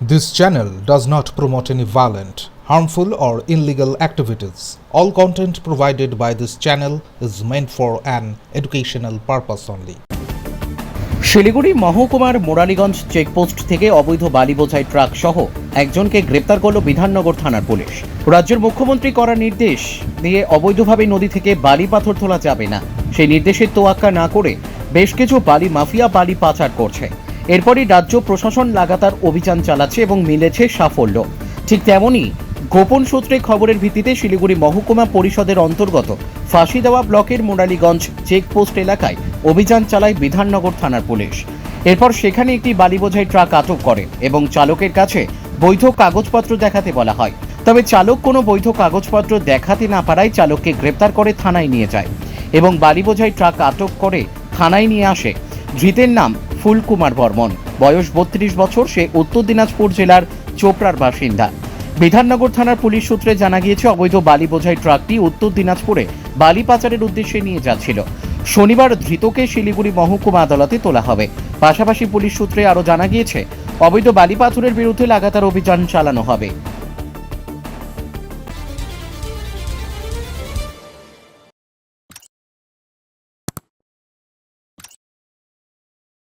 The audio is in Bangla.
This channel does not promote any violent, harmful, or illegal activities. All content provided by this channel is meant for an educational purpose only. Siliguri মহকুমার মোরালীগঞ্জ চেকপোস্ট থেকে অবৈধ বালি বোঝাই ট্রাক সহ একজনকে গ্রেপ্তার করল বিধাননগর থানার পুলিশ রাজ্যের মুখ্যমন্ত্রী করা নির্দেশ দিয়ে অবৈধভাবে নদী থেকে বালি পাথর তোলা যাবে না সেই নির্দেশের তোয়াক্কা না করে বেশ কিছু বালি মাফিয়া বালি পাচার করছে এরপরই রাজ্য প্রশাসন লাগাতার অভিযান চালাচ্ছে এবং মিলেছে সাফল্য। ঠিক তেমনই গোপন সূত্রে খবরের ভিত্তিতে শিলিগুড়ি মহকুমা পরিষদের অন্তর্গত ফাঁসি দেওয়া ব্লকের মোরালীগঞ্জ চেকপোস্ট এলাকায় অভিযান চালায় বিধাননগর থানার পুলিশ। এরপর সেখানে একটি বালিবোঝাই ট্রাক আটক করে এবং চালকের কাছে বৈধ কাগজপত্র দেখাতে বলা হয়। তবে চালক কোনো বৈধ কাগজপত্র দেখাতে না পারায় চালককে গ্রেপ্তার করে থানায় নিয়ে যায় এবং বালিবোঝাই ট্রাক আটক করে থানায় নিয়ে আসে। ধৃতের নাম ফুলকুমার বর্মন। বয়স বত্রিশ বছর, সে উত্তর দিনাজপুর জেলার চোপড়ার বাসিন্দা। বিধাননগর থানার পুলিশ সূত্রে জানা গিয়েছে, অবৈধ বালি বোঝাই ট্রাকটি উত্তর দিনাজপুরে বালি পাচারের উদ্দেশ্যে নিয়ে যাচ্ছিল। শনিবার ধৃতকে শিলিগুড়ি মহকুমা আদালতে তোলা হবে। পাশাপাশি পুলিশ সূত্রে আরও জানা গিয়েছে, অবৈধ বালি পাথরের বিরুদ্ধে লাগাতার অভিযান চালানো হবে।